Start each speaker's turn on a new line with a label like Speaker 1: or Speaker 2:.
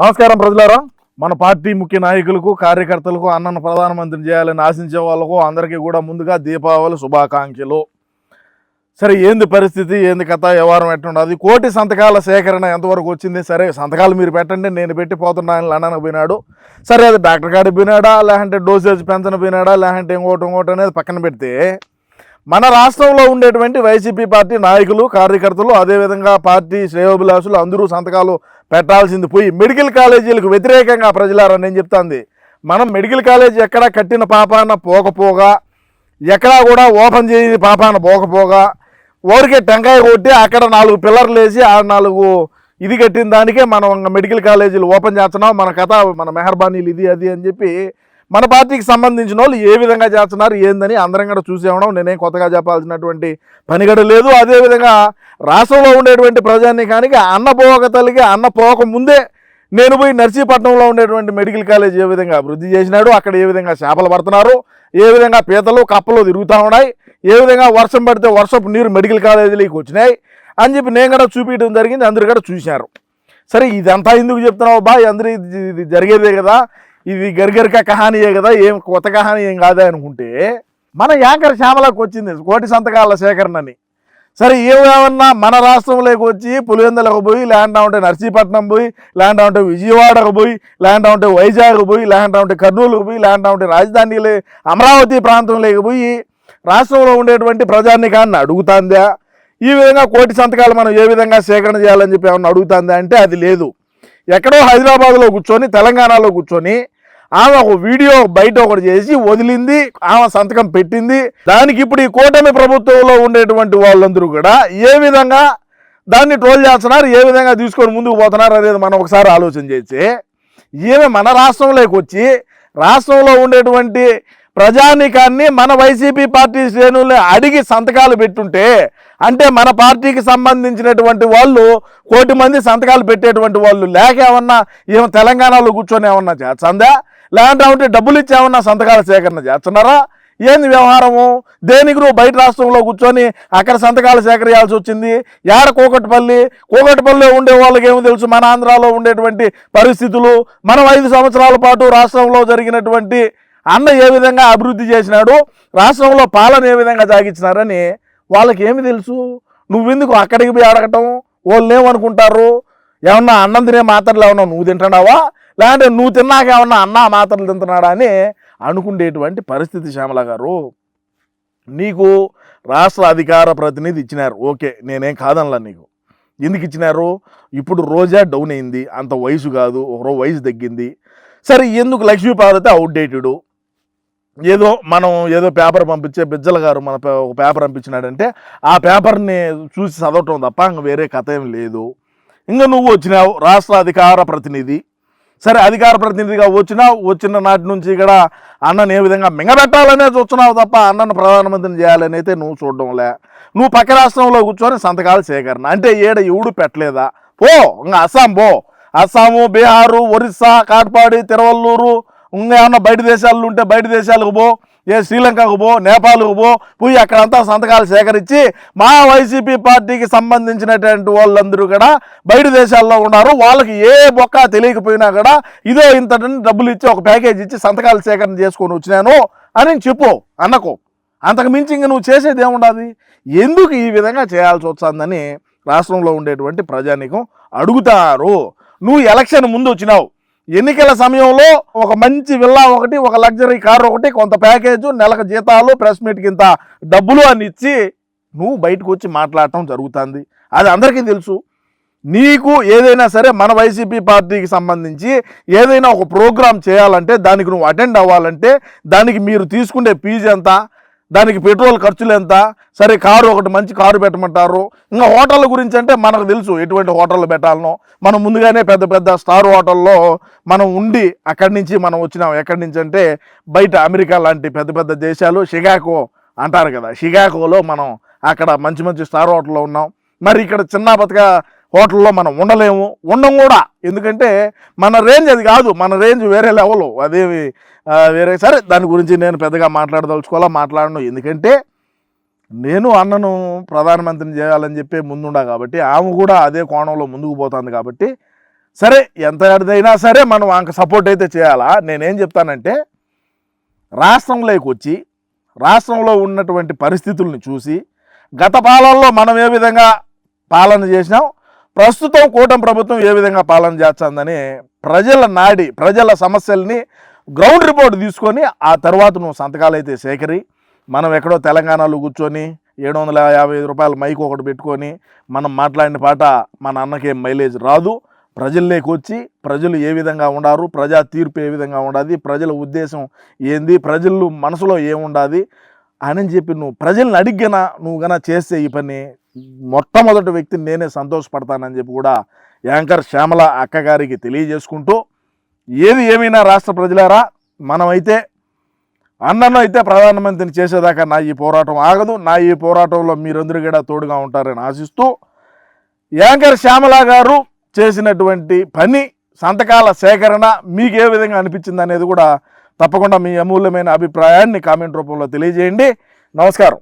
Speaker 1: నమస్కారం ప్రజలారా. మన పార్టీ ముఖ్య నాయకులకు కార్యకర్తలకు అన్నను ప్రధానమంత్రి చేయాలని ఆశించే వాళ్ళకు అందరికీ కూడా ముందుగా దీపావళి శుభాకాంక్షలు. సరే ఏంది పరిస్థితి ఏంది కథ వ్యవహారం ఎట్టుండదు కోటి సంతకాల సేకరణ ఎంతవరకు వచ్చింది? సరే సంతకాలు మీరు పెట్టండి నేను పెట్టి పోతున్నాను లండన్కి పోయినాడు. సరే అది డాక్టర్ గారికి పోయినాడా? లేదంటే డోసేజ్ పెంచన పోయినాడా? లేదంటే ఇంకోటి ఇంకోటి అనేది పక్కన పెడితే మన రాష్ట్రంలో ఉండేటువంటి వైసీపీ పార్టీ నాయకులు కార్యకర్తలు అదేవిధంగా పార్టీ శ్రేయోభిలాషులు అందరూ సంతకాలు పెట్టాల్సింది పోయి మెడికల్ కాలేజీలకు వ్యతిరేకంగా ప్రజలారని నేను చెప్తాంది. మనం మెడికల్ కాలేజీ ఎక్కడ కట్టిన పాపాన పోకపోగా ఎక్కడా కూడా ఓపెన్ చేయని పాపాన పోకపోగా ఊరికే టెంకాయ కొట్టి అక్కడ నాలుగు పిల్లర్లు వేసి ఆ నాలుగు ఇది కట్టిన దానికే మనం మెడికల్ కాలేజీలు ఓపెన్ చేస్తున్నాం. మన కథ మన మెహర్బానీలు ఇది అది అని చెప్పి మన పార్టీకి సంబంధించిన వాళ్ళు ఏ విధంగా చేస్తున్నారు ఏందని అందరం కూడా చూసేవడం నేనేం కొత్తగా చెప్పాల్సినటువంటి పనిగడ లేదు. అదేవిధంగా రాష్ట్రంలో ఉండేటువంటి ప్రజానీకానికి అన్న పోక తల్లికి అన్న పోక ముందే నేను పోయి నర్సీపట్నంలో ఉండేటువంటి మెడికల్ కాలేజ్ ఏ విధంగా అభివృద్ధి చేసినాడు అక్కడ ఏ విధంగా చేపలు పడుతున్నారు ఏ విధంగా పీతలు కప్పలు తిరుగుతూ ఉన్నాయి ఏ విధంగా వర్షం పడితే వర్షపు నీరు మెడికల్ కాలేజీలోకి వచ్చినాయి అని చెప్పి నేను కూడా చూపించడం జరిగింది అందరు కూడా చూశారు. సరే ఇదంతా ఎందుకు చెప్తున్నావు బా అందరూ ఇది జరిగేదే కదా. ఇది గరిగరిక కహానీయే కదా ఏం కొత్త కహానీ ఏం కాదా అనుకుంటే మన యాంకర్ శ్యామలకు వచ్చింది కోటి సంతకాల సేకరణని. సరే ఏమేమన్నా మన రాష్ట్రంలోకి వచ్చి పులివెందులకు పోయి ల్యాండ్ ఉంటే నర్సీపట్నం పోయి ల్యాండ్ ఉంటే విజయవాడకు పోయి ల్యాండ్ ఉంటే వైజాగ్ పోయి ల్యాండ్ ఉంటే కర్నూలుకు పోయి ల్యాండ్ ఉంటే రాజధానిలో అమరావతి ప్రాంతంలోకి పోయి రాష్ట్రంలో ఉండేటువంటి ప్రజానికాన్ని అడుగుతాందా? ఈ విధంగా కోటి సంతకాలు మనం ఏ విధంగా సేకరణ చేయాలని చెప్పి ఏమన్నా అడుగుతుందా అంటే అది లేదు. ఎక్కడో హైదరాబాద్లో కూర్చొని తెలంగాణలో కూర్చొని ఆమె ఒక వీడియో బయట ఒకటి చేసి వదిలింది ఆమె సంతకం పెట్టింది. దానికి ఇప్పుడు ఈ కూటమి ప్రభుత్వంలో ఉండేటువంటి వాళ్ళందరూ కూడా ఏ విధంగా దాన్ని ట్రోల్ చేస్తున్నారు ఏ విధంగా తీసుకొని ముందుకు పోతున్నారు అనేది మనం ఒకసారి ఆలోచన చేసి ఈమె మన రాష్ట్రంలోకి వచ్చి రాష్ట్రంలో ఉండేటువంటి ప్రజానికాన్ని మన వైసీపీ పార్టీ శ్రేణుల్ని అడిగి సంతకాలు పెట్టుంటే అంటే మన పార్టీకి సంబంధించినటువంటి వాళ్ళు కోటి మంది సంతకాలు పెట్టేటువంటి వాళ్ళు లేక ఏమన్నా ఏమో తెలంగాణలో కూర్చొని ఏమన్నా చేస్తుందా? లేదంటే ఉంటే డబ్బులు ఇచ్చేమన్నా సంతకాల సేకరణ చేస్తున్నారా? ఏంది వ్యవహారము? దేనికి నువ్వు బయట రాష్ట్రంలో కూర్చొని అక్కడ సంతకాలు సేకరించాల్సి వచ్చింది? ఏడ కోకట్పల్లి? కోకట్పల్లిలో ఉండే వాళ్ళకి ఏమో తెలుసు మన ఆంధ్రాలో ఉండేటువంటి పరిస్థితులు. మనం ఐదు సంవత్సరాల పాటు రాష్ట్రంలో జరిగినటువంటి అన్న ఏ విధంగా అభివృద్ధి చేసినాడు? రాష్ట్రంలో పాలన ఏ విధంగా సాగించినారని వాళ్ళకి ఏమి తెలుసు? నువ్వెందుకు అక్కడికి పోయి అడగటం వాళ్ళు ఏమనుకుంటారు? ఏమన్నా అన్నం తినే మాత్రలు ఏమన్నా నువ్వు తింటున్నావా? లేదంటే నువ్వు తిన్నాక ఏమన్నా అన్న మాత్రలు తింటున్నాడా అని అనుకునేటువంటి పరిస్థితి శ్యామల గారు. నీకు రాష్ట్ర అధికార ప్రతినిధి ఇచ్చినారు. ఓకే నేనేం కాదనలా నీకు. ఎందుకు ఇచ్చినారు? ఇప్పుడు రోజా డౌన్ అయింది. అంత వయసు కాదు. ఒకరో వయసు తగ్గింది. సరే ఎందుకు లక్ష్మీపార్వతి అవుట్డేటెడు ఏదో మనం ఏదో పేపర్ పంపించే బిజ్జల గారు మన పే- ఒక పేపర్ పంపించినాడంటే ఆ పేపర్ని చూసి చదవటం తప్ప ఇంక వేరే కథ ఏం లేదు. ఇంకా నువ్వు వచ్చినావు రాష్ట్ర అధికార ప్రతినిధి. సరే అధికార ప్రతినిధిగా వచ్చినావు వచ్చిన నాటి నుంచి ఇక్కడ అన్నను ఏ విధంగా మింగబెట్టాలనే చూస్తున్నావు తప్ప అన్నను ప్రధానమంత్రిని చేయాలని అయితే నువ్వు చూడడంలే నువ్వు పక్క రాష్ట్రంలో కూర్చొని సంతకాల సేకరణ. అంటే ఏడ ఎవడు పెట్టలేదా? పో ఇంకా అస్సాం పో. అస్సాము బీహారు ఒరిస్సా కాట్పాడి తిరువల్లూరు ఇంకా ఏమన్నా బయట దేశాలు ఉంటే బయట దేశాలకు పో ఏ శ్రీలంకకు పో నేపాల్కు పో పోయి అక్కడంతా సంతకాలు సేకరించి మా వైసీపీ పార్టీకి సంబంధించినటువంటి వాళ్ళందరూ కూడా బయట దేశాల్లో ఉన్నారు. వాళ్ళకి ఏ బొక్క తెలియకపోయినా కూడా ఇదో ఇంత డబ్బులు ఇచ్చి ఒక ప్యాకేజ్ ఇచ్చి సంతకాలు సేకరణ చేసుకొని వచ్చినాను అని చెప్పు అన్నకు అంతకు మించి ఇంక నువ్వు చేసేది ఏముండదు. ఎందుకు ఈ విధంగా చేయాల్సి వచ్చిందని రాష్ట్రంలో ఉండేటువంటి ప్రజానీకం అడుగుతారు. నువ్వు ఎలక్షన్ ముందు వచ్చినావు. ఎన్నికల సమయంలో ఒక మంచి విల్లా ఒకటి ఒక లగ్జరీ కారు ఒకటి కొంత ప్యాకేజ్ నెలకు జీతాలు ప్రెస్ మీట్ కింద డబ్బులు అని ఇచ్చి నువ్వు బయటకు వచ్చి మాట్లాడటం జరుగుతుంది. అది అందరికీ తెలుసు. నీకు ఏదైనా సరే మన వైసీపీ పార్టీకి సంబంధించి ఏదైనా ఒక ప్రోగ్రాం చేయాలంటే దానికి నువ్వు అటెండ్ అవ్వాలంటే దానికి మీరు తీసుకునే ఫీజు ఎంత? దానికి పెట్రోల్ ఖర్చులు ఎంత? సరే కారు ఒకటి మంచి కారు పెట్టమంటారు. ఇంకా హోటళ్ళ గురించి అంటే మనకు తెలుసు ఎటువంటి హోటళ్ళు పెట్టాలనో. మనం ముందుగానే పెద్ద పెద్ద స్టార్ హోటల్లో మనం ఉండి అక్కడి నుంచి మనం వచ్చినాం. ఎక్కడి నుంచి అంటే బయట అమెరికా లాంటి పెద్ద పెద్ద దేశాలు షికాకో అంటారు కదా. షిగాకోలో మనం అక్కడ మంచి మంచి స్టార్ హోటల్లో ఉన్నాం. మరి ఇక్కడ చిన్న బతక హోటల్లో మనం ఉండలేము ఉండం కూడా. ఎందుకంటే మన రేంజ్ అది కాదు మన రేంజ్ వేరే లెవెల్ అదేమి వేరే సరే దాని గురించి నేను పెద్దగా మాట్లాడదలుచుకోవాలా? మాట్లాడను. ఎందుకంటే నేను అన్నను ప్రధానమంత్రిని చేయాలని చెప్పి ముందుండా కాబట్టి ఆమె కూడా అదే కోణంలో ముందుకు పోతుంది కాబట్టి సరే ఎంత అడిదైనా సరే మనం ఆమెకు సపోర్ట్ అయితే చేయాలా? నేనేం చెప్తానంటే రాష్ట్రంలోకి వచ్చి రాష్ట్రంలో ఉన్నటువంటి పరిస్థితుల్ని చూసి గత పాలనలో మనం ఏ విధంగా పాలన చేసినాం? ప్రస్తుతం కూటమి ప్రభుత్వం ఏ విధంగా పాలన చేస్తుందని ప్రజల నాడి ప్రజల సమస్యల్ని గ్రౌండ్ రిపోర్ట్ తీసుకొని ఆ తర్వాత నువ్వు సంతకాలైతే సేకరి మనం ఎక్కడో తెలంగాణలో కూర్చొని ఏడు వందల యాభై ఐదు రూపాయల మైక్ ఒకటి పెట్టుకొని మనం మాట్లాడిన పాట మన అన్నకేం మైలేజ్ రాదు. ప్రజల్లోకి వచ్చి ప్రజలు ఏ విధంగా ఉండారు ప్రజా తీర్పు ఏ విధంగా ఉండాది ప్రజల ఉద్దేశం ఏంది ప్రజలు మనసులో ఏముండాది అని చెప్పి నువ్వు ప్రజల్ని అడిగినా నువ్వు గన చేస్తే ఈ పని మొట్టమొదటి వ్యక్తిని నేనే సంతోషపడతానని చెప్పి కూడా యాంకర్ శ్యామల అక్కగారికి తెలియజేసుకుంటూ ఏది ఏమైనా రాష్ట్ర ప్రజలారా మనమైతే అన్నను అయితే ప్రధానమంత్రిని చేసేదాకా నా ఈ పోరాటం ఆగదు నా ఈ పోరాటంలో మీరందరూ కూడా తోడుగా ఉంటారని ఆశిస్తూ యాంకర్ శ్యామల గారు చేసినటువంటి పని సంతకాల సేకరణ మీకు ఏ విధంగా అనిపించింది అనేది కూడా తప్పకుండా మీ అమూల్యమైన అభిప్రాయాన్ని కామెంట్ రూపంలో తెలియజేయండి. నమస్కారం.